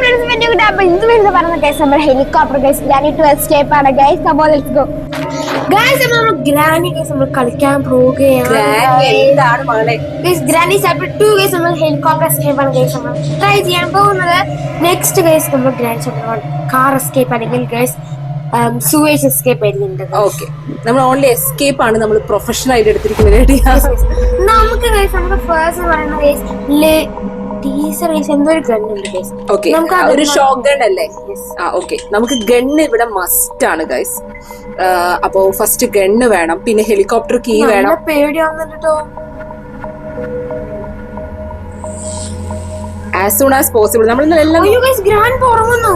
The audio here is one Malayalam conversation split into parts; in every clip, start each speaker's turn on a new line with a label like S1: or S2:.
S1: ഫ്രണ്ട്സ് വെരി ഗുഡ് അപ്പോൾ ഇത് വരുന്നത് പറഞ്ഞ ഗൈസ് നമ്മുടെ helicopter guys granny two escape ആണ്. ഗൈസ് അപ്പോൾ ലെറ്റ്സ് ഗോ ഗൈസ് നമ്മൾ ഗ്രാനി ഗൈസ് നമ്മൾ കളിക്കാൻ പോവുകയാണ്. Guys granny chapter two guys നമ്മൾ ഹെലികോപ്റ്റർ എസ്കേപ്പ് ആണ് ഗൈസ് നമ്മൾ ട്രൈ ചെയ്യാൻ പോകുന്നത്. നെക്സ്റ്റ് ഗൈസ് നമ്മൾ granny chapter one car escape അല്ലെങ്കിൽ ഗൈസ് സുവേജ് എസ്കേപ്പ് ആയിരിക്കും
S2: ഓക്കെ നമ്മൾ ഓൺലി എസ്കേപ്പ് ആണ് നമ്മൾ പ്രൊഫഷണൽ ആയിട്ട് എടുത്തിരിക്കുന്നത്.
S1: നമുക്ക് ഗൈസ് നമുക്ക് ഫസ്റ്റ് പറയുന്ന ഗൈസ് ടീസർ ഗൈസ് എന്തോ ഒരു ഗണ്ണുണ്ട് ഗൈസ്
S2: ഓക്കെ ഒരു ഷോക്ക് ഗൺ അല്ലേ. ആ ഓക്കെ നമുക്ക് ഗണ്ണ് ഇവിടെ മസ്റ്റ് ആണ് ഗൈസ് അപ്പോ ഫസ്റ്റ് ഗണ്ണ് വേണം പിന്നെ ഹെലികോപ്റ്റർ കീ വേണം.
S1: പേടിയാവുന്നുണ്ട്
S2: ആസ് സൂൺ ആസ് പോസിബിൾ നമ്മൾ എല്ലാം
S1: അയ്യോ ഗൈസ് ഗ്രാൻഡ് ഉറങ്ങുന്നു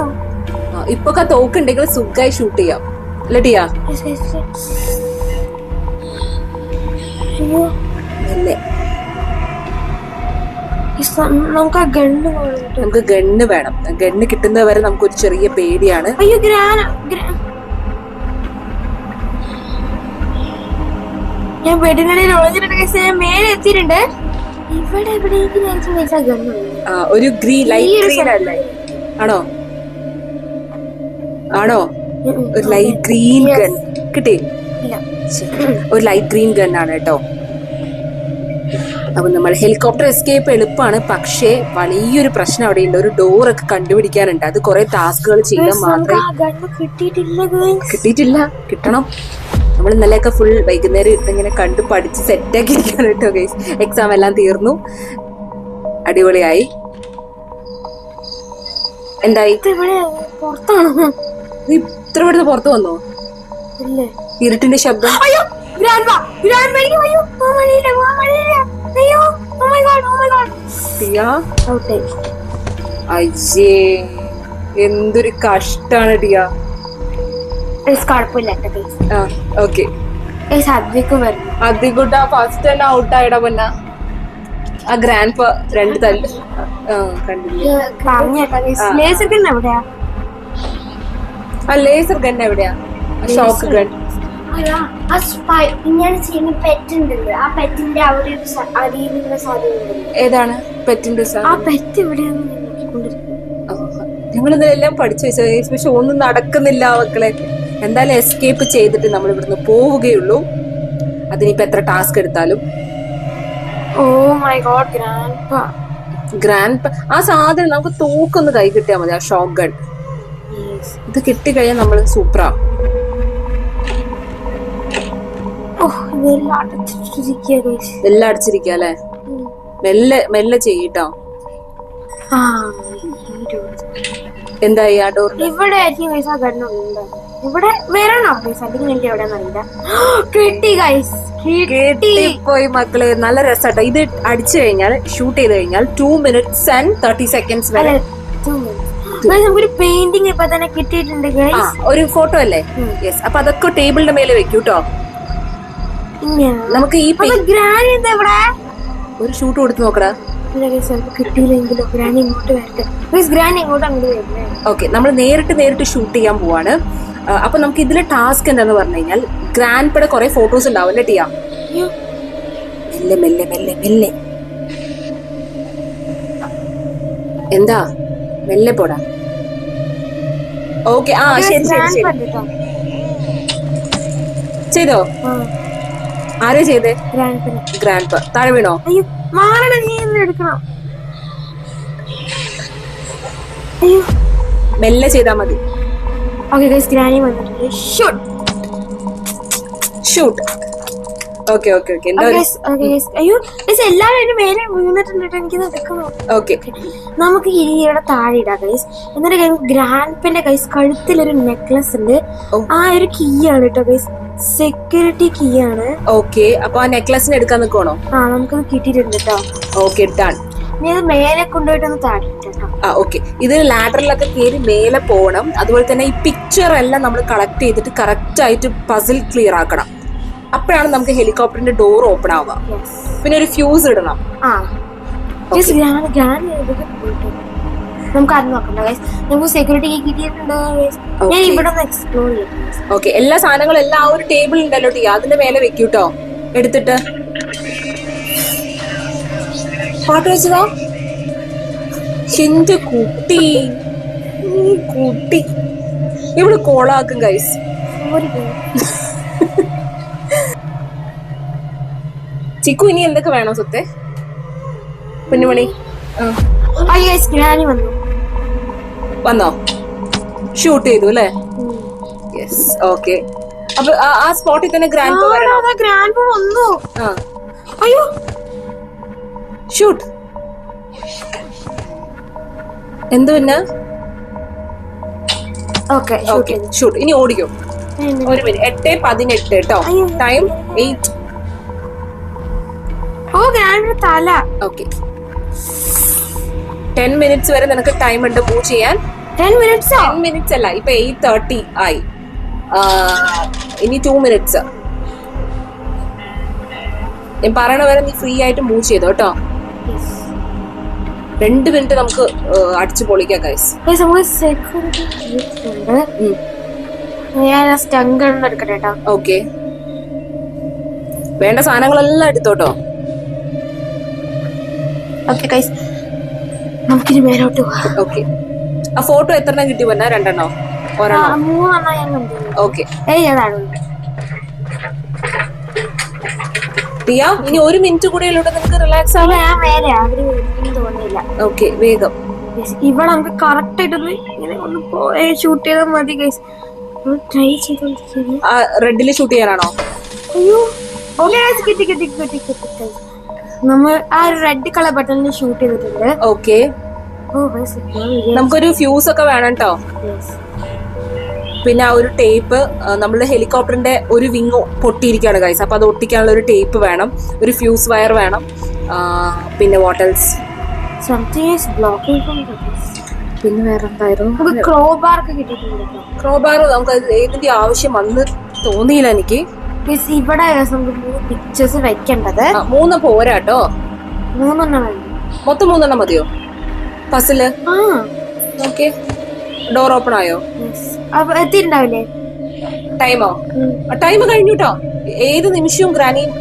S2: ഇപ്പൊ തോക്കുണ്ടെങ്കിൽ സുഖമായി ഷൂട്ട് ചെയ്യാം. അല്ലേ ടിയാ? അല്ലേ?
S1: നമുക്ക് ആ ഗണ്ണ്
S2: നമുക്ക് ഗണ്ണ് വേണം. ഗണ്ണ് കിട്ടുന്നത് വരെ നമുക്ക് ഒരു ചെറിയ പേടിയാണ്.
S1: അയ്യോ ഗ്രാൻ ഗ്രാ- ഞാൻ ബെഡിനിടയിൽ ഒളിഞ്ഞിട്ടുണ്ട്. ഞാൻ മേലെ എത്തിയിട്ടുണ്ട്. ഇവിടെ എവിടെയെങ്കിലും
S2: ഒരു ഗ്രീൻ ലൈറ്റ് ഗ്രീൻ അല്ലേ? ആണോ? ആണോ. ഒരു ലൈറ്റ് ഗ്രീൻ ഗൺ കിട്ടി. ഒരു ലൈറ്റ് ഗ്രീൻ ഗൺ ആണ് കേട്ടോ. അപ്പൊ നമ്മൾ ഹെലികോപ്റ്റർ എസ്കേപ്പ് എളുപ്പമാണ് പക്ഷേ വലിയൊരു പ്രശ്നം അവിടെ ഉണ്ട് ഒരു ഡോർ ഒക്കെ കണ്ടുപിടിക്കാനുണ്ട്. അത് കുറെ ടാസ്കുകൾ ചെയ്താൽ മാത്രമേ
S1: കിട്ടിയിട്ടില്ല
S2: കിട്ടണം. നമ്മൾ ഇന്നലെയൊക്കെ ഫുൾ വൈകുന്നേരം ഇരുന്ന് ഇങ്ങനെ കണ്ട് പഠിച്ച് സെറ്റാക്കി ഇരിക്കുകയാണ് കേട്ടോ ഗൈസ് എക്സാം എല്ലാം തീർന്നു. അടിപൊളിയായി. എന്തായി?
S1: പുറത്താണോ?
S2: നീ ഇത്ര പെട്ടെന്ന് പുറത്ത് വന്നോ? ഇരുട്ടിന്റെ ശബ്ദം.
S1: അയ്യോ ഗ്രാൻഡ് ഗ്രാൻഡ് അയ്യോ അയ്യോ ആ മഴയില്ല മഴയില്ല അയ്യോ oh my God oh my god
S2: ടിയാ
S1: ഔട്ട്
S2: അയ്യേ എന്തൊരു കഷ്ടാണ് ടിയ
S1: ഗൈസ് കുഴപ്പമില്ല
S2: ആ ഓക്കെ
S1: ഗൈസ് അദ്വൈക്കും വരും.
S2: അതികൂട്ട ഫസ്റ്റ് തന്നെ ഔട്ട് ആയിടാ പൊന്ന. ആ ഗ്രാൻഡ് രണ്ട് തല്ല്. ആ കണ്ടില്ല?
S1: പറഞ്ഞേട്ടാ ഗൈസ് ലേസർ ഗൺ എവിടെയാ?
S2: ആ ലേസർ ഗൺ എവിടെയാ ഷോക്ക് ഗൺ
S3: ആ ഇങ്ങനെ ചെയ്യുന്ന പെറ്റ് ഉണ്ടല്ലോ ആ പെറ്റിന്റെ അവിടെ ഒരു അടിയിലുള്ള സാധനം
S2: ഏതാണ്? പെറ്റിന്റെ
S1: ആ പെറ്റ്
S2: ഞങ്ങൾ പഠിച്ചു വെച്ചാൽ പക്ഷെ ഒന്നും നടക്കുന്നില്ല മക്കളെ. എന്തായാലും എസ്കേപ്പ് ചെയ്തിട്ട് നമ്മൾ ഇവിടുന്ന് പോവുകയുള്ളൂ. അതിനിപ്പോ എത്ര ടാസ്ക് എടുത്താലും.
S1: Oh my God grand
S2: grand ആ സാധനം നമുക്ക് തോക്കൊന്ന് കൈ കിട്ടിയാൽ മതി ആ ഷോക്ക് ഗൺ ഇത് കിട്ടിക്കഴിഞ്ഞാൽ നമ്മൾ സൂപ്പറാ എല്ലാം അടിച്ചിരിക്കുക അല്ലെ? മെല്ലെ മെല്ലെ ചെയ്യട്ടോ. എന്തായി ആ ഡോറിന്
S1: ഇവിടെ ആയിരിക്കും ഇവിടെ വരണോ പൈസ അല്ലെങ്കിൽ എനിക്ക് എവിടെ അറിയില്ല. കിട്ടി ഗൈസ്
S2: പോയി മക്കളെ നല്ല രസാട്ടോ. ഇത് അടിച്ചു കഴിഞ്ഞാൽ ഷൂട്ട് ചെയ്ത് കഴിഞ്ഞാൽ two minutes and thirty seconds വരെ.
S1: നമുക്കൊരു ഇപ്പൊ തന്നെ കിട്ടിയിട്ടുണ്ട്
S2: ഒരു ഫോട്ടോ അല്ലേ? യെസ് അപ്പൊ അതൊക്കെ ടേബിളിന്റെ മേലെ വെക്കൂ കേട്ടോ നമുക്ക് ഈ
S1: ഗ്രാനി എന്താ ഇവിടെ?
S2: ഒരു ഷൂട്ട് കൊടുത്ത് നോക്കടാ.
S1: കിട്ടിയില്ലെങ്കിലോ ഗ്രാനി ഇങ്ങോട്ട് വരട്ടെ. ഗൈസ് ഗ്രാനി ഇങ്ങോട്ട് അങ്ങോട്ട്
S2: ഓക്കെ നമ്മൾ നേരിട്ട് നേരിട്ട് ഷൂട്ട് ചെയ്യാൻ പോവാണ്. അപ്പൊ നമുക്ക് ഇതിലെ ടാസ്ക് എന്താന്ന് പറഞ്ഞു കഴിഞ്ഞാൽ ഗ്രാൻഡ് കുറെ ഫോട്ടോസ് ഉണ്ടാവും അല്ലേ ടിയാ? മെല്ലെ മെല്ലെ മെല്ലെ മെല്ലെ. എന്താ? മെല്ലെ പോടാ. ഓക്കെ ആ ശരി ശരി ശരി. ചെയ്തോ? ആരാ ചെയ്തേ?
S1: ഗ്രാൻഡ്
S2: പ താഴെ വീണോ?
S1: എടുക്കണം.
S2: മെല്ലെ ചെയ്താ മതി.
S1: ഓക്കെ ഗ്രാനി വന്നിട്ടുണ്ട്. Shoot
S2: shoot okay okay okay.
S1: അയ്യോ എല്ലാവരും മേലെ വീണിട്ടുണ്ട്.
S2: ഓക്കെ
S1: നമുക്ക് ഇരിയുടെ താഴെ ഇടാം ഗൈസ് എന്നിട്ട് ഗൈസ് ഗ്രാൻഡ് ഗൈസ് കഴുത്തിലൊരു നെക്ലസ് ഉണ്ട്. ആ ഒരു കീ ആണ് കേട്ടോ ഗൈസ് സെക്യൂരിറ്റി കീ ആണ്.
S2: ഓക്കെ അപ്പൊ ആ നെക്ലസിന് എടുക്കാൻ നിൽക്കണോ
S1: ആ നമുക്കത് കിട്ടിയിട്ടുണ്ട് കേട്ടോ
S2: ഓക്കെ ഡൺ
S1: ഇനി അത് മേലെ കൊണ്ടുപോയിട്ടൊന്ന് താഴെ കേട്ടോ
S2: ആ ഓക്കെ ഇത് ലാഡറിലൊക്കെ കയറി മേലെ പോകണം. അതുപോലെ തന്നെ ഈ പിക്ചർ എല്ലാം നമ്മൾ കളക്ട് ചെയ്തിട്ട് കറക്റ്റ് ആയിട്ട് പസിൽ ക്ലിയർ ആക്കണം. അപ്പോഴാണ് നമുക്ക് ഹെലികോപ്റ്ററിന്റെ ഡോർ ഓപ്പൺ ആവുക. പിന്നെ ഒരു ഫ്യൂസ് ഇടണം.
S1: ആ. നമുക്ക് അത് നോക്കണ്ട നമുക്ക് സെക്യൂരിറ്റി കിട്ടിയിട്ടുണ്ട്. ഞാൻ
S2: Okay.
S1: ഇവിടെ ഒന്ന് എക്സ്പ്ലോർ ചെയ്യാം.
S2: ഓക്കെ എല്ലാ സാധനങ്ങളും എല്ലാം ആ ഒരു ടേബിൾ ഉണ്ടല്ലോ ടീ. അതിന്റെ മേലെ വെക്കൂട്ടോ എടുത്തിട്ട്. പാട്ട് വെച്ചതോ? എന്റെ കുട്ടി. കുട്ടി. ഇവിടെ കോളാക്കും ഗൈസ്
S1: സോറി
S2: ചിക്കു ഇനി എന്തൊക്കെ വേണോ സ്വത്തെ? കുഞ്ഞുമണി
S1: ഗ്രാനി വന്നു.
S2: വന്നോ? ഷൂട്ട് ചെയ്തു അല്ലേ? യെസ് ഓക്കെ അപ്പൊ ആ- സ്പോട്ടിൽ തന്നെ ഗ്രാൻഡ്
S1: ഗ്രാൻഡ് വന്നു. അയ്യോ!
S2: ഷൂട്ട് എന്ത് പിന്നെ?
S1: ഓക്കെ
S2: ഓക്കെ ഷൂട്ട് ഇനി ഓടിക്കും. ഒരു മിനിറ്റ് എട്ട് പതിനെട്ട് കേട്ടോ ടൈം എയ്റ്റ്
S1: ഓ ഗ്രാൻഡ് തല.
S2: ഓക്കെ. ടെൻ മിനിറ്റ്സ് വരെ നിനക്ക് ടൈം ഉണ്ട് മൂവ് ചെയ്യാൻ.
S1: ടെൻ മിനിറ്റ്സോ?
S2: ടെൻ മിനിറ്റ്സ് അല്ല ഇപ്പൊ എയ്റ്റ് തേർട്ടി ആയി. ഇനി ടു മിനിറ്റ്സ് ഞാൻ പറയണ വരെ നീ ഫ്രീ ആയിട്ട് മൂവ് ചെയ്തോ കേട്ടോ? രണ്ട് മിനിറ്റ് നമുക്ക് അടിച്ചു പൊളിക്കാം ഗൈസ്
S1: ഞാൻ സ്റ്റങ്ക് എടുക്കട്ടെ കേട്ടോ.
S2: ഓക്കെ. വേണ്ട സാധനങ്ങളെല്ലാം എടുത്തോട്ടോ.
S1: ഓക്കെ ഗൈസ് നമുക്കിനി മേലോട്ട് പോവാം.
S2: ഓക്കെ ആ ഫോട്ടോ എത്രണ്ണം കിട്ടി വന്നാ രണ്ടെണ്ണോ? ഒരെണ്ണം?
S1: മൂന്നെണ്ണം ഞാൻ കണ്ടു.
S2: ഓക്കെ
S1: ഏയ് അതാണ്
S2: ദിയ ഇനി ഒരു മിനിറ്റ് കൂടെ ഉള്ളൂ നിനക്ക് റിലാക്സ്
S1: അല്ല
S2: ആവാൻ
S1: ഞാൻ മേലെ അവർ എനിക്ക് തോന്നിയില്ല.
S2: ഓക്കെ വേഗം.
S1: ഇവിടെ നമുക്ക് കറക്റ്റ് ആയിട്ടൊന്ന് ഇങ്ങനെ ഒന്ന് പോയി ഷൂട്ട് ചെയ്താൽ മതി ഗൈസ് ട്രൈ ചെയ്തോണ്ടിരിക്കുന്നു
S2: റെഡിൽ ഷൂട്ട് ചെയ്യാനാണോ?
S1: അയ്യോ. ഓക്കെ കിട്ടി കിട്ടി കിട്ടി കിട്ടി. നമ്മൾ ആ ഒരു റെഡ് കളർ ബട്ടണിൽ ഷൂട്ട് ചെയ്തിട്ടുണ്ട്.
S2: ഓക്കെ നമുക്കൊരു ഫ്യൂസ് ഒക്കെ വേണം കേട്ടോ പിന്നെ ആ ഒരു ടേപ്പ് നമ്മുടെ ഹെലികോപ്റ്ററിന്റെ ഒരു വിങ് പൊട്ടിയിരിക്കുകയാണ് ഗൈസ് അപ്പൊ അത് ഒട്ടിക്കാനുള്ള ഒരു ടേപ്പ് വേണം. ഒരു ഫ്യൂസ് വയർ വേണം. പിന്നെ വാട്ടൽസ് പിന്നെ വേറെ എന്തായിരുന്നു
S1: നമുക്ക് ബാർ ഒക്കെ കിട്ടിയിട്ടുണ്ട് കേട്ടോ
S2: ക്രോബാർ നമുക്ക് ഏതിന്റെ ആവശ്യം വന്ന് തോന്നിയില്ല എനിക്ക്.
S1: Guys, ഇവിടെ നമുക്ക് മൂന്ന് പിക്ചേഴ്സ് വെക്കേണ്ടത്.
S2: മൂന്ന് പോരാട്ടോ.
S1: മൂന്നെണ്ണം വേണം.
S2: മൊത്തം മൂന്നെണ്ണം മതിയോ?
S1: പസിൽ
S2: ഓക്കെ ഡോർ ഓപ്പൺ ആയോ?
S1: എത്തിണ്ടാവില്ലേ
S2: ടൈമോ ടൈം കഴിഞ്ഞു കേട്ടോ ഏത് നിമിഷവും ഗ്രാനിയും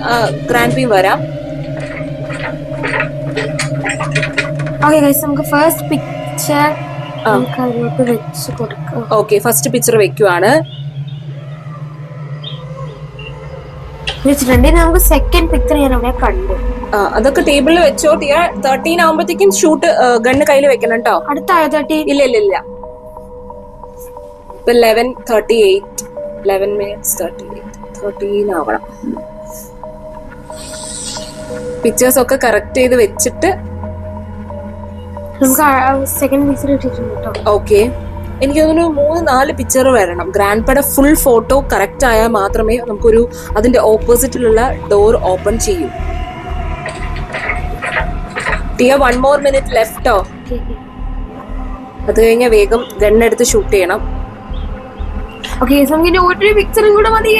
S2: ഗ്രാൻഡ് പിയും വരാം.
S1: ഓക്കെ നമുക്ക് first picture
S2: okay first picture വെക്കുവാണ്.
S1: വെച്ചിട്ടുണ്ട്. ഇനി നമുക്ക് സെക്കൻഡ് പിക്ചർ ഞാൻ അവിടെ കണ്ടു.
S2: അതൊക്കെ ടേബിളിൽ വെച്ചോ ടിയ തേർട്ടീൻ ആകുമ്പോഴത്തേക്കും ഷൂട്ട് ഗണ്ണ് കയ്യിൽ വെക്കണം കേട്ടോ
S1: അടുത്തായോ തേർട്ടി
S2: ഇല്ല ഇല്ല ഇല്ല. ഇപ്പൊ eleven thirty eight eleven minutes thirty eight thirteen ആവണം. പിക്ചേഴ്സ് ഒക്കെ കറക്റ്റ് ചെയ്ത് വെച്ചിട്ട്
S1: നമുക്ക് സെക്കൻഡ് പിക്ചർ കിട്ടിയിട്ടുണ്ട് കേട്ടോ
S2: ഓക്കെ എനിക്ക് തോന്നുന്നു മൂന്ന് നാല് പിക്ചർ വരണം. ഗ്രാൻഡ് പട ഫുൾ ഫോട്ടോ കറക്റ്റ് ആയാൽ മാത്രമേ നമുക്കൊരു അതിന്റെ ഓപ്പോസിറ്റിലുള്ള ഡോർ ഓപ്പൺ ചെയ്യൂ. ടിയ വൺ മോർ മിനിറ്റ് ലെഫ്റ്റോ അത് കഴിഞ്ഞാൽ വേഗം ഗണ്ണെടുത്ത് ഷൂട്ട് ചെയ്യണം.
S1: ഓക്കെ ഇനി ഒരു പിക്ചറും കൂടെ മതി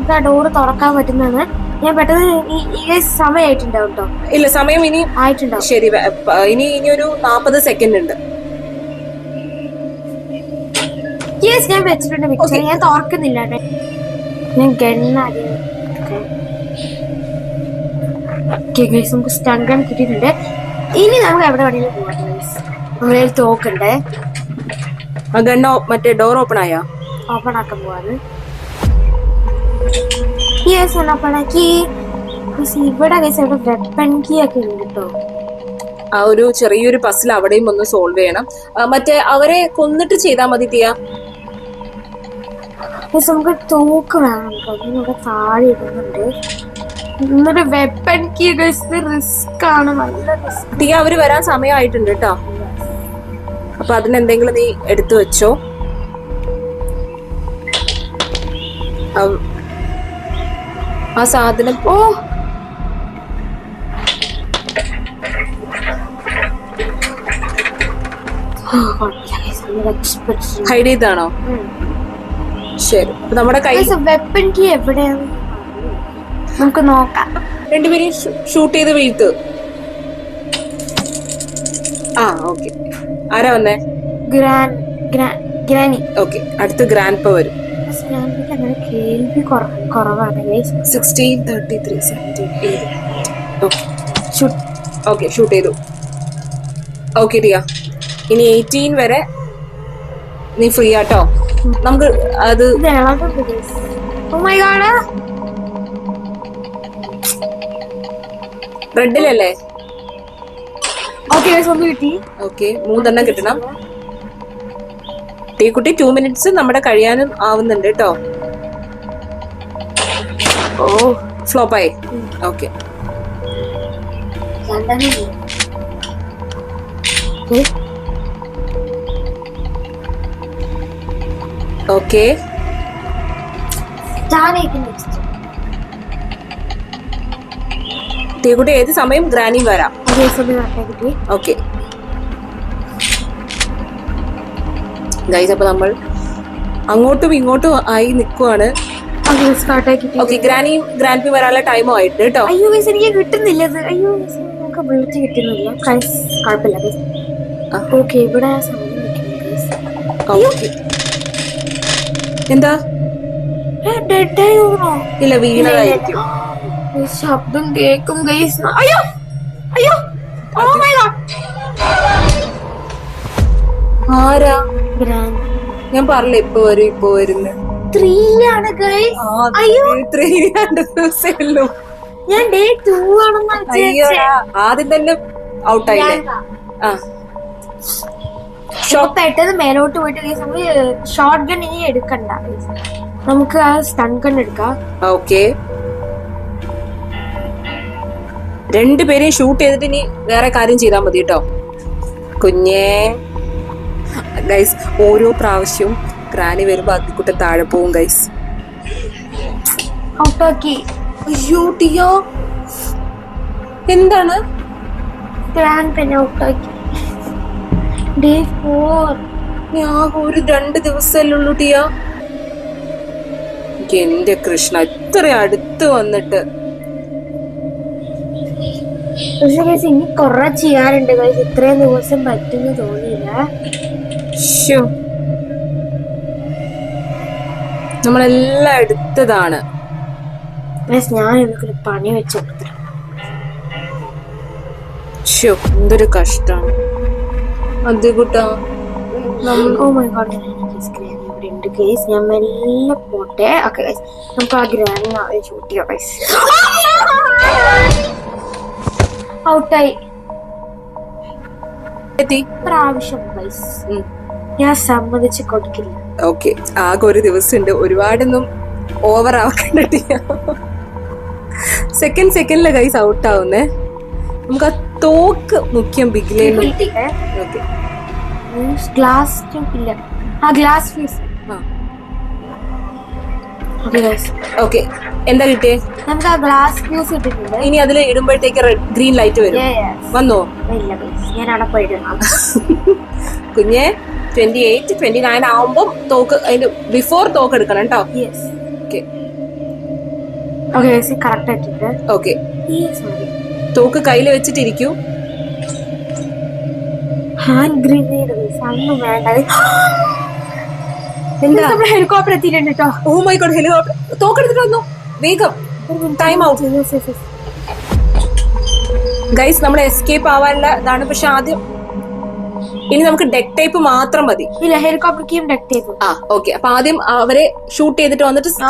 S1: ഇതാ ഡോറ് തുറക്കാൻ പറ്റുന്നത് ഞാൻ പെട്ടെന്ന് സമയമായിട്ടുണ്ടാവും കേട്ടോ
S2: ഇല്ല സമയം ഇനി
S1: ആയിട്ടുണ്ടാവും.
S2: ശരി ഇനി ഇനി ഒരു നാപ്പത് സെക്കൻഡ് ഉണ്ട്.
S1: യെസ് ഞാൻ വെച്ചിട്ടുണ്ട് മിക്സർ ഞാൻ തുറക്കുന്നില്ല കേട്ടോ. ഞാൻ ഗണ്ണ ഓക്കെ ഗൈസ് നമുക്ക് സ്റ്റങ്കൺ കിട്ടിയിട്ടുണ്ട്. ഇനി നമുക്ക് എവിടെ വേണമെങ്കിലും പോകാം നമ്മുടെ ഒരു തോക്കുണ്ട്
S2: ഗണ്ണ മറ്റേ ഡോർ ഓപ്പൺ ആയോ?
S1: ഓപ്പൺ ആക്കാൻ പോവാണ്. യെസ് ഓപ്പൺ ആക്കി. Guys, ഇവിടെ ഗൈസ് ഇവിടെ വെപ്പൺ കീ ഒക്കെ ഉണ്ട് കേട്ടോ.
S2: ആ ഒരു ചെറിയൊരു പസിൽ അവിടെയും ഒന്ന് സോൾവ് ചെയ്യണം. മറ്റേ അവരെ കൊന്നിട്ട് ചെയ്താൽ മതി തിയ.
S1: ഗൈസ് നമുക്ക് തോക്ക് വേണം ഇവിടെ താഴെ ഇടുന്നുണ്ട്. എന്നിട്ട് വെപ്പൺ കീ റിസ്ക് ആണ്. നല്ല റിസ്ക്
S2: തിയ അവർ വരാൻ സമയമായിട്ടുണ്ട് കേട്ടോ. അപ്പൊ അതിനെന്തെങ്കിലും നീ എടുത്തു വെച്ചോ. ആ- ആ സാധനം
S1: ഓ!
S2: ഹൈഡ് ചെയ്താണോ ശരി. നമ്മുടെ കൈ
S1: വെപ്പൺ കീ എവിടെയാണ്? നമുക്ക് നോക്കാം.
S2: രണ്ടുപേരെയും ഷൂട്ട് ചെയ്ത് വീഴ്ത്ത്. ആ ഓക്കെ ആരാ വന്നേ?
S1: ഗ്രാൻ ഗ്രാനി
S2: ഓക്കെ അടുത്ത് ഗ്രാൻഡ് പ വരും. ഓക്കെ ഷൂട്ട് ചെയ്തു. ഓക്കെ ടിയ. ഇനി എയ്റ്റീൻ വരെ നീ ഫ്രീ ആട്ടോ? നമുക്ക് അത് റെഡിലല്ലേ
S1: ഓക്കെ കിട്ടി.
S2: ഓക്കെ മൂന്നെണ്ണം കിട്ടണം. ടീക്കുട്ടി ടു മിനിറ്റ്സ് നമ്മുടെ കഴിയാനും ആവുന്നുണ്ട് കേട്ടോ
S1: ഓ
S2: ഫ്ലോപ്പായി. ഓക്കെ
S3: രണ്ടെണ്ണം
S2: ഓക്കെ. ടീക്കുട്ടി ഏത് സമയം? ഗ്രാനി വരാം. ഓക്കെ. ഗൈസ് അപ്പൊ നമ്മൾ അങ്ങോട്ടും ഇങ്ങോട്ടും ആയി നിൽക്കുവാണ്
S1: ഓക്കെ ഗൈസ് കറക്റ്റ് കിട്ടി.
S2: ഓക്കെ ഗ്രാനിയും ഗ്രാൻഡ് പി വരാനുള്ള ടൈമും ആയിട്ട് കേട്ടോ.
S1: അയ്യോ ഗൈസ് എനിക്ക് കിട്ടുന്നില്ല അയ്യോ നമുക്ക് ബുള്ളറ്റ് കിട്ടുന്നില്ല. കുഴപ്പമില്ല ഗൈസ്. ഓക്കെ ഇവിടെ
S2: ഓക്കെ. എന്താ? ഇല്ല വീണതായിരിക്കും.
S1: ശബ്ദം കേക്കും ഗൈസ് അയ്യോ അയ്യോ. ഓ മൈ ഗോഡ്
S2: ആരാ? ഞാൻ പറഞ്ഞില്ല ഇപ്പൊ വരും ഇപ്പൊ വരുന്നു.
S1: ത്രീ ആണ് ഗൈസ് അയ്യോ.
S2: ഇത്രയും രണ്ട്
S1: ഞാൻ ഡേ ടു ആണെന്ന്
S2: ആദ്യം തന്നെ ഔട്ടായില്ലേ ആ.
S1: പെട്ടെന്ന് മേലോട്ട് പോയിട്ട് guys നമുക്ക് ഷോർട്ട് ഗൺ ഇനി എടുക്കണ്ട. നമുക്ക് ആ സ്റ്റൺ ഗൺ എടുക്കാം.
S2: ഓക്കെ. രണ്ടുപേരെയും ഷൂട്ട് ചെയ്തിട്ട് ഇനി വേറെ കാര്യം ചെയ്താൽ മതി കേട്ടോ. കുഞ്ഞേ. ഗൈസ് ഓരോ പ്രാവശ്യവും ക്രാനി വരുമ്പോ അത്തിക്കുട്ട താഴെ പോവും ഗൈസ് എന്താണ്?
S1: ക്രാൻ പിന്നെ ഔട്ടാക്കി ഡേ ഫോർ
S2: ഞാൻ ഒരു രണ്ട് ദിവസമല്ലേ ഉള്ളൂ ടിയ. എന്റെ കൃഷ്ണ ഇത്ര അടുത്ത് വന്നിട്ട്.
S1: പക്ഷെ ഗൈസ് ഇനി കൊറേ ചെയ്യാറുണ്ട് ഗൈസ്. ഇത്രയും ദിവസം പറ്റുന്നു തോന്നിയില്ല.
S2: നമ്മളെല്ലാം എടുത്തതാണ്.
S1: ഞാൻ എനിക്കൊരു പണി വെച്ചു
S2: എന്തൊരു കഷ്ടാണ് അത് കൂട്ടാ
S1: ഓ മൈ ഗോഡ് ഇവിടെ ഉണ്ട് ഞാൻ മെല്ലെ പോട്ടെ. ഓക്കെ ഗൈസ് നമുക്ക് ആ ഗ്രാനി ഷൂട്ട് ചെയ്യാം ഗൈസ് ഔട്ടായി
S2: എത്തി.
S1: പ്രാവശ്യം ഗൈസ് ഞാൻ സമ്മതിച്ച് കൊടുക്കില്ല.
S2: ഓക്കെ ആകെ ഒരു ദിവസം ഉണ്ട് ഒരുപാടൊന്നും ഓവർ ആക്കണ്ട സെക്കൻഡ് സെക്കൻഡിലെ ഗൈസ് ഔട്ട് ആവുന്നേ. നമുക്ക് ആ തോക്ക് മുഖ്യം ബിഗിലേ ഓക്കെ
S1: ഗ്ലാസ് ഇല്ല ആ. ഗ്ലാസ് ഫീസ് ഓക്കെ
S2: എന്താ കിട്ടിയേ?
S1: നമുക്ക് ആ ഗ്ലാസ് ഫ്യൂസ് ഇട്ടിട്ടുണ്ട്.
S2: ഇനി അതിൽ ഇടുമ്പോഴത്തേക്ക് റെഡ് ഗ്രീൻ ലൈറ്റ് വരും. വന്നോ?
S1: ഇല്ല ഞാൻ അവിടെ പോയിടണം
S2: കുഞ്ഞെ ട്വന്റി എയ്റ്റ് ട്വന്റി നയൻ ആവുമ്പോൾ തോക്ക് അതിന്റെ ബിഫോർ തോക്ക് എടുക്കണം കേട്ടോ. ഓക്കെ
S1: ഓക്കെ കറക്റ്റ് ആയിട്ടുണ്ട്.
S2: ഓക്കെ തോക്ക് കയ്യിൽ വെച്ചിട്ടിരിക്കൂ.
S1: ഹാൻഡ് ഗ്രനേഡ് ഗൈസ് അതൊന്നും വേണ്ട നമ്മുടെ ഹെലികോപ്റ്റർ എത്തിയിട്ടുണ്ട് കേട്ടോ
S2: ഓ മൈ ഗോഡ് ഹെലികോപ്റ്റർ തോക്കെടുത്തിട്ട് വന്നു? വേഗം. ടൈം ഔട്ട് ഗൈസ് നമ്മൾ എസ്കേപ്പ് ആവാനുള്ള ഇതാണ് പക്ഷെ ആദ്യം ഇനി നമുക്ക് ഡെക് ടൈപ്പ് മാത്രം മതി.
S1: ഇല്ല ഹെലികോപ്റ്റർ ഡെക് ടൈപ്പ്
S2: ആ ഓക്കെ അപ്പൊ ആദ്യം അവരെ ഷൂട്ട് ചെയ്തിട്ട് വന്നിട്ട്
S1: Oh.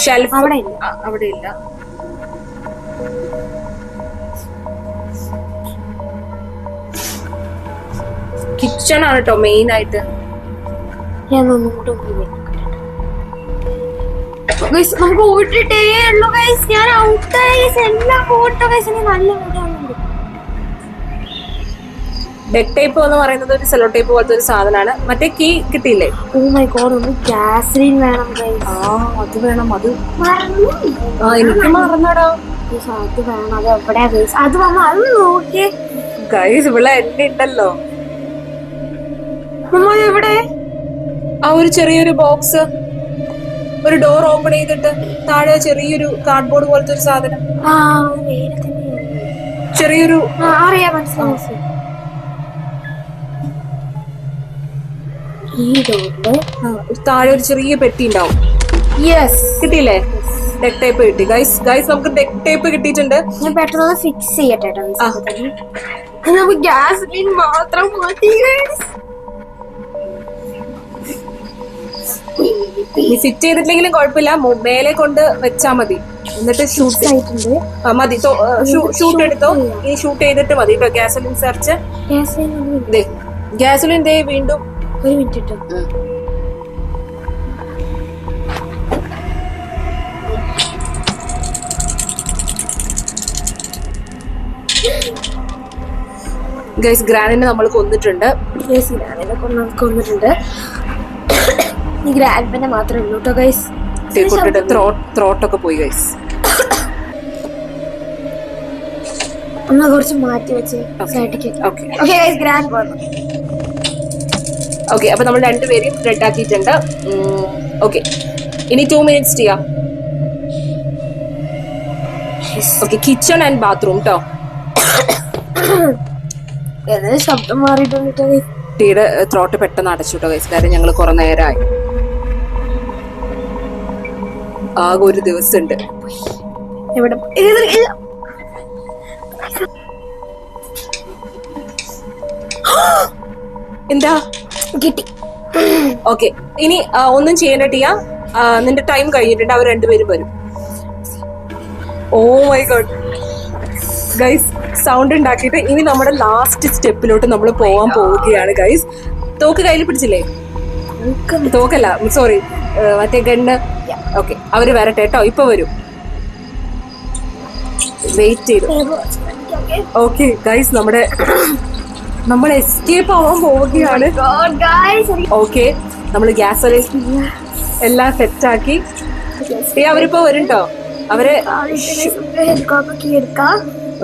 S2: ഷെൽഫ്
S1: അവിടെ ഇല്ല.
S2: അവിടെ ഇല്ല. കിച്ചൺ ആണ് കേട്ടോ മെയിൻ ആയിട്ട്
S1: ഞാൻ ഒന്നും കൂടെ നമുക്ക് ഓടിട്ടേ ഉള്ളൂ ഗൈസ് ഞാൻ ഔട്ടായി എല്ലാം ഗൈസ് നല്ല
S2: ഡെക് ടൈപ്പ് എന്ന് പറയുന്നത് ഒരു സെലോ ടൈപ്പ് പോലത്തെ ഒരു സാധനമാണ്. മറ്റേ കീ കിട്ടിയില്ലേ?
S1: ഓ മൈ ഗോഡ് ഒന്ന് ഗ്യാസലിൻ വേണം
S2: ആ അത് വേണം അത്. ആ എനിക്ക് മറന്നടാ.
S1: അത് വേണം അത് എവിടെയാ ഗൈസ് അത് വന്നു അത് നോക്കിയേ.
S2: ഗൈസ് ഇവിടെ എന്നെ ഉണ്ടല്ലോ.
S1: നമ്മ എവിടെ?
S2: ആ ഒരു ചെറിയൊരു ബോക്സ് ഒരു ഡോർ ഓപ്പൺ ചെയ്തിട്ട് താഴെ ചെറിയൊരു കാർഡ്ബോർഡ് പോലത്തെ ഒരു സാധനം. ചെറിയൊരു
S1: അറിയാം മനസ്സിലായി. ഈ
S2: ഡോറിൽ താഴെ ഒരു ചെറിയ പെട്ടി ഉണ്ടാവും.
S1: യെസ്
S2: കിട്ടിയില്ലേ? ഡെക് ടൈപ്പ് കിട്ടി. ഗൈസ് ഗൈസ് നമുക്ക് ഡെക് ടൈപ്പ് കിട്ടിയിട്ടുണ്ട്.
S1: ഞാൻ പെട്ടെന്ന് ഫിക്സ് ചെയ്യട്ടെ. നമുക്ക് ഗ്യാസ് മാത്രം മതി.
S2: നീ ഫിറ്റ് ചെയ്തിട്ടില്ലെങ്കിലും കുഴപ്പമില്ല. മേലെ കൊണ്ട് വെച്ചാ മതി. എന്നിട്ട് ഷൂട്ട്
S1: ആയിട്ടുണ്ട്.
S2: മതി. ഷൂട്ട് എടുത്തോ? ഇനി ഷൂട്ട് ചെയ്തിട്ട് മതി കേട്ടോ ഗ്യാസലിൻ സെർച്ച് ഗ്യാസലിൻ ദേ വീണ്ടും.
S1: ഒരു മിനിറ്റ് ഇട്ടു.
S2: ഗൈസ് ഗ്രാനിനെ നമ്മൾ കൊന്നിട്ടുണ്ട്.
S1: ഗ്രാനിനെ കൊന്നിട്ടുണ്ട്. ഈ ഗ്രാൻഡിനെ മാത്രമേ ഉള്ളൂ കേട്ടോ ഗൈസ്
S2: കൊണ്ടിട്ട് ത്രോട്ടൊക്കെ പോയി ഗൈസ്
S1: ഒന്ന് കുറച്ച് മാറ്റി വെച്ച് ഗ്രാൻഡ്
S2: ഓക്കെ അപ്പൊ നമ്മൾ രണ്ടുപേരെയും റെഡ് ആക്കിയിട്ടുണ്ട്. ഓക്കെ ഇനി ടു മിനിറ്റ്സ് ചെയ്യാം. ഓക്കെ കിച്ചൺ ആൻഡ് ബാത്റൂം കേട്ടോ
S1: ശബ്ദം മാറിയിട്ടുണ്ട്
S2: ത്രോട്ട് പെട്ടെന്ന് അടച്ചു കേട്ടോ ഗൈസ് കാര്യം ഞങ്ങൾ കുറെ നേരമായി ആകെ ഒരു ദിവസം ഉണ്ട്
S1: എവിടെ
S2: എന്താ?
S1: കിട്ടി.
S2: ഓക്കെ. ഇനി ഒന്നും ചെയ്യേണ്ട ടിയ. നിന്റെ ടൈം കഴിഞ്ഞിട്ടുണ്ട്. അവർ രണ്ടുപേരും വരും. Oh my God. Guys sound ഉണ്ടാക്കിയിട്ട് ഇനി നമ്മുടെ ലാസ്റ്റ് സ്റ്റെപ്പിലോട്ട് നമ്മൾ പോവാൻ പോവുകയാണ് ഗൈസ്. തോക്ക് കയ്യിൽ പിടിച്ചില്ലേ? തോക്കല്ല. സോറി മറ്റേ ഗണ്ണ്. ഓക്കെ അവർ വരട്ടെ കേട്ടോ ഇപ്പൊ വരും. വെയിറ്റ് ചെയ്തു. ഓക്കെ ഗൈസ് നമ്മുടെ നമ്മൾ എസ്കേപ്പ് ആവാൻ പോവുകയാണ്. ഓക്കെ നമ്മൾ ഗ്യാസ് എല്ലാം സെറ്റ് ആക്കി. ഏ അവരിപ്പോ വരും കേട്ടോ
S1: അവർ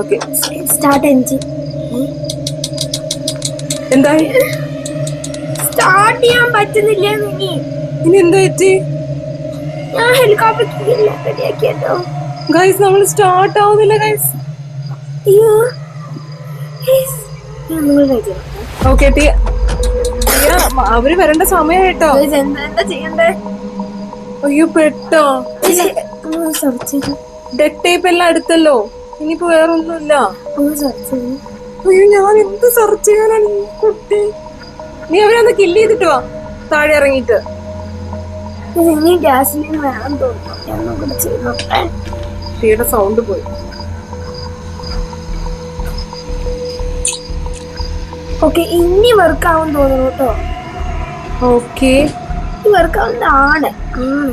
S2: ഓക്കെ
S1: സ്റ്റാർട്ട് എൻജിൻ
S2: എന്തായി?
S1: സ്റ്റാർട്ട് ചെയ്യാൻ പറ്റുന്നില്ല
S2: ഇനി എന്താ പറ്റി?
S1: ഹെലികോപ്റ്റർ
S2: ഗൈസ് നമ്മൾ സ്റ്റാർട്ട് ആവുന്നില്ല ഗൈസ്
S1: അയ്യോ. നിങ്ങൾ?
S2: ഓക്കെ ടിയ അവർ വരേണ്ട സമയം കേട്ടോ
S1: എന്താ ചെയ്യണ്ടേ?
S2: അയ്യോ പെട്ടോ. ഡെഡ് ടേപ്പ് എല്ലാം അടുത്തല്ലോ ഇനിയിപ്പോ വേറെ ഒന്നുമില്ല
S1: ഒന്ന് സെർച്ച് ചെയ്ത്
S2: അയ്യോ ഞാൻ എന്ത് സെർച്ച് ചെയ്യാനാണ് കുട്ടി? നീ അവരൊന്ന് കില്ല് ചെയ്തിട്ട് വാ. താഴെ ഇറങ്ങിയിട്ട്.
S1: ഇനി വേണം തോന്നുന്നു. ചെയ്ത്
S2: ടിയുടെ സൗണ്ട് പോയി.
S1: ഓക്കെ ഇനി വർക്ക് ആവും തോന്നുന്നു കേട്ടോ
S2: ഓക്കെ
S1: ഈ വർക്ക് ആവുന്നതാണ് ആണ്.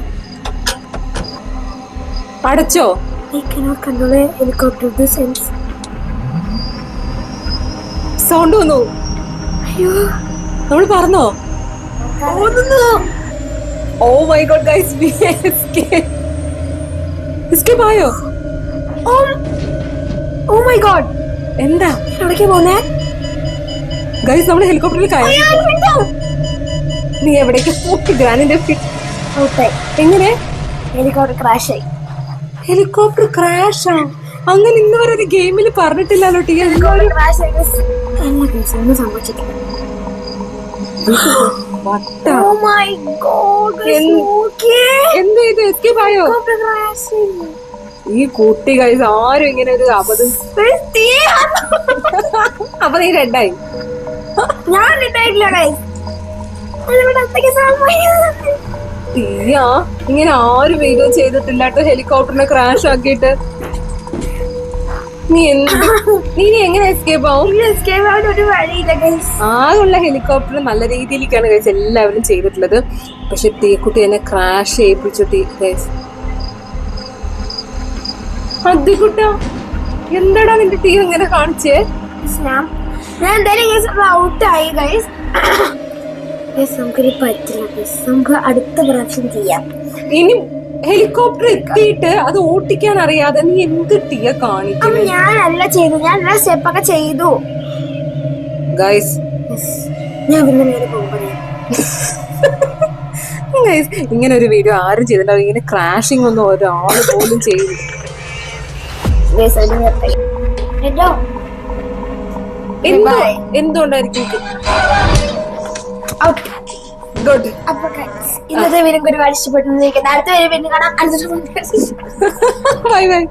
S2: അടച്ചോ?
S1: Helicopter
S2: സൗണ്ട് വന്നു.
S1: അയ്യോ.
S2: നമ്മൾ പറഞ്ഞോ?
S1: ഓടുന്നു
S2: oh my god, guys, we Escape. ആയോ?
S1: Oh, oh my god.
S2: എന്താ?
S1: എവിടേക്കാ പോന്നേ?
S2: ഗൈസ് നമ്മൾ ഹെലികോപ്റ്ററിൽ കയറി. നീ എവിടേക്ക് പോക്ക് ഗ്രാനിന്റെ എങ്ങനെ?
S1: ഹെലികോപ്റ്റർ ക്രാഷ് ആയി
S2: ഹെലികോപ്റ്റർ ക്രാഷ് അങ്ങനെ ഇന്ന് വരെ ഒരു ഗെയിമിൽ പറഞ്ഞിട്ടില്ലല്ലോ ടീ
S1: ഹെലികോപ്റ്റർ ക്രാഷ് ആയി ഒന്നും സംഭവിച്ചിട്ടില്ല.
S2: എന്ത്? എന്ത് ഇത്? എസ്കേപ്പ് ആയോ?
S1: ഹെലികോപ്റ്റർ
S2: ഈ കുട്ടി ഗൈസ് ആരും ഇങ്ങനെ ഒരു അബദ്ധം അപ്പൊ നീ റെഡായി
S1: ഞാൻ
S2: തീയാ ഇങ്ങനെ ആരും വീഡിയോ ചെയ്തിട്ടില്ല കേട്ടോ ഹെലികോപ്റ്ററിനെ ക്രാഷ് ആക്കിയിട്ട്. നീ എന്ത്? നീ ഇനി എങ്ങനെ എസ്കേപ്പ് ആവും?
S1: എസ്കേപ്പ് ആവാൻ ഒരു വഴിയില്ല ഗൈസ്
S2: ആകെയുള്ള ഹെലികോപ്റ്റർ നല്ല രീതിയിലേക്കാണ് കഴിച്ച് എല്ലാവരും ചെയ്തിട്ടുള്ളത്. പക്ഷെ തീക്കുട്ടി എന്നെ ക്രാഷ് ചെയ്യിപ്പിച്ചു ഗൈസ് അതിക്കുട്ട എന്താടാ നിന്റെ തീ ഇങ്ങനെ കാണിച്ചേ?
S1: ഞാൻ എന്തായാലും ഔട്ടായി ഗൈസ് നമുക്കിനി പറ്റില്ല നമുക്ക് അടുത്ത പ്രാവശ്യം ചെയ്യാം.
S2: ഇനി ഹെലികോപ്റ്റർ എത്തിയിട്ട് അത് ഓട്ടിക്കാൻ അറിയാതെ നീ എന്ത്
S1: തീയ
S2: കാണിക്കുന്നു?
S1: ഞാനല്ല ചെയ്തു ഞാൻ സ്റ്റെപ്പൊക്കെ ചെയ്തു.
S2: ഗൈസ്
S1: ഞാൻ പിന്നെ നേരെ
S2: ഗൈസ് ഇങ്ങനെ ഒരു വീഡിയോ ആരും ചെയ്തിട്ടുണ്ടാവും ഇങ്ങനെ ക്രാഷിംഗ് ഒന്നും ഒരാൾ പോലും എന്തോ എന്തുകൊണ്ടായിരിക്കും ഗുഡ്
S1: അപ്പൊ guys, ഇന്നത്തെ വീഡിയോ ഒരുപാട് ഇഷ്ടപ്പെട്ടു അടുത്ത വീഡിയോ പിന്നെ കാണാം. അടുത്ത
S2: ബൈ ബൈ